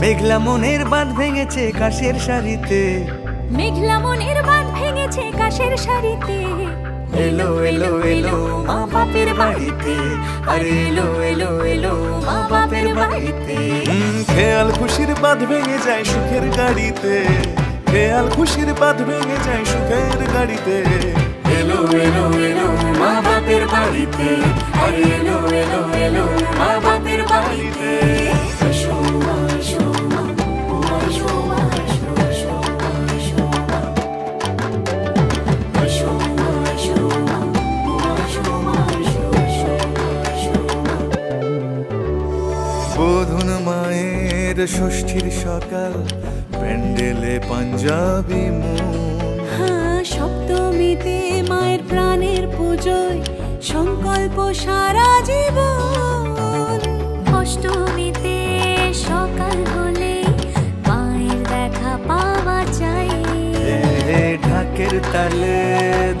মেঘলা মনের বাঁধ ভেঙেছে কাশের শাড়িতে মেঘলা মনের বাঁধ ভেঙেছে কাশের শাড়িতে এলো এলো এলো মা বাপের বাড়িতে। আরে এলো এলো এলো মা বাপের বাড়িতে। খুশির বাঁধ ভেঙে যায় সুখের গাড়িতে। খেয়াল খুশির বাঁধ ভেঙে যায় সুখের গাড়িতে। এলো এলো এলো মা বাপের বাড়িতে। আরে এলো এলো এলো মা বাপের বাড়িতে। বোধন মায়ের ষষ্ঠীর সকাল প্যান্ডেলে পাঞ্জাবি হ্যাঁ সপ্তমীতে মায়ের প্রাণের পুজোয় সংকল্প সারা জীবন। অষ্টমীতে সকাল হলে মায়ের দেখা পাওয়া চাই ঢাকের তালে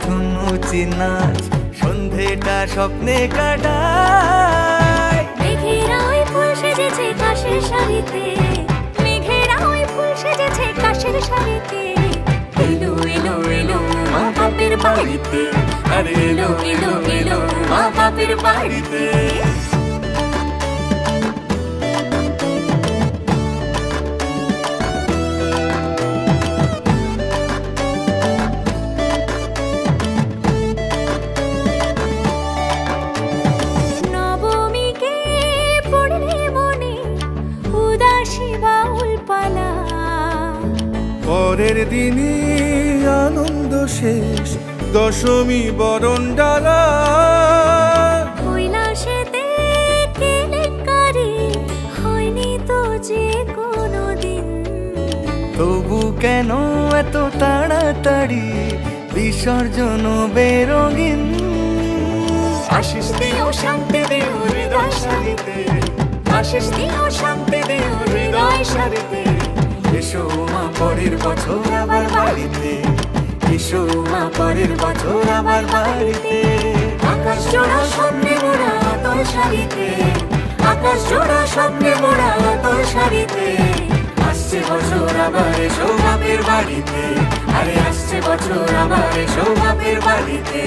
ধুনুচি নাচ সন্ধেটা স্বপ্নে কাটায়। এলো এলো এলো মা বাপের বাড়িতে। আরে এলো এলো এলো মা বাপের বাড়িতে। পরের দিনই আনন্দ শেষ। দশমী বরণ ডালা। কৈলাসেতে কেলেঙ্কারি হয়নি তো যে কোনো দিন তবু কেন এত তাড়াতাড়ি বিসর্জন বেরঙিন? আশিস দিও শান্তি দিও হৃদয় সারিতে। আশিস দিও শান্তি দিও হৃদয় সারিতে। এসো মা পরের বছর আবার বাড়িতে। এসো মা পরের বছর আবার বাড়িতে। আকাশ জোড়া স্বপ্নে মোড়া তোর শাড়িতে। আকাশ জোড়া স্বপ্নে মোড়া তোর শাড়িতে। আসছে বছর আবার এসো বাপের বাড়িতে। আরে আসছে বছর আবার এসো বাপের বাড়িতে।